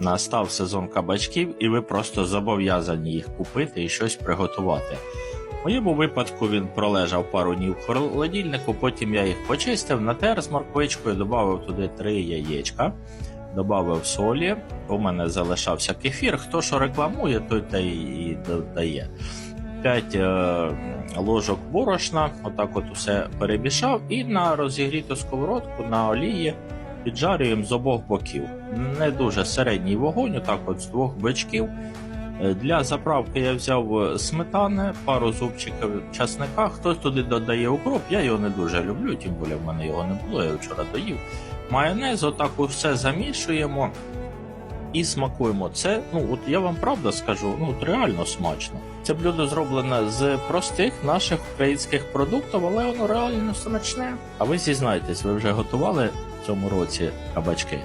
Настав сезон кабачків, і ви просто зобов'язані їх купити і щось приготувати. В моєму випадку він пролежав пару днів в холодильнику, потім я їх почистив, натер з морквичкою, додав туди три яєчка, додав солі. У мене залишався кефір. Хто що рекламує, той та і додає. 5 е, ложок борошна, отак от усе перемішав, і на розігріту сковородку на олії піджарюємо з обох боків. Не дуже середній вогонь, отак от з двох бичків. Е, Для заправки я взяв е, сметани, пару зубчиків часника. Хтось туди додає укроп, я його не дуже люблю, тим більше в мене його не було, я вчора доїв. Майонез, отак от все замішуємо і смакуємо. Це, ну от я вам правда скажу, ну от реально смачно. Це блюдо зроблене з простих наших українських продуктів, але воно реально смачне. А ви зізнайтесь, ви вже готували цьому році кабачки?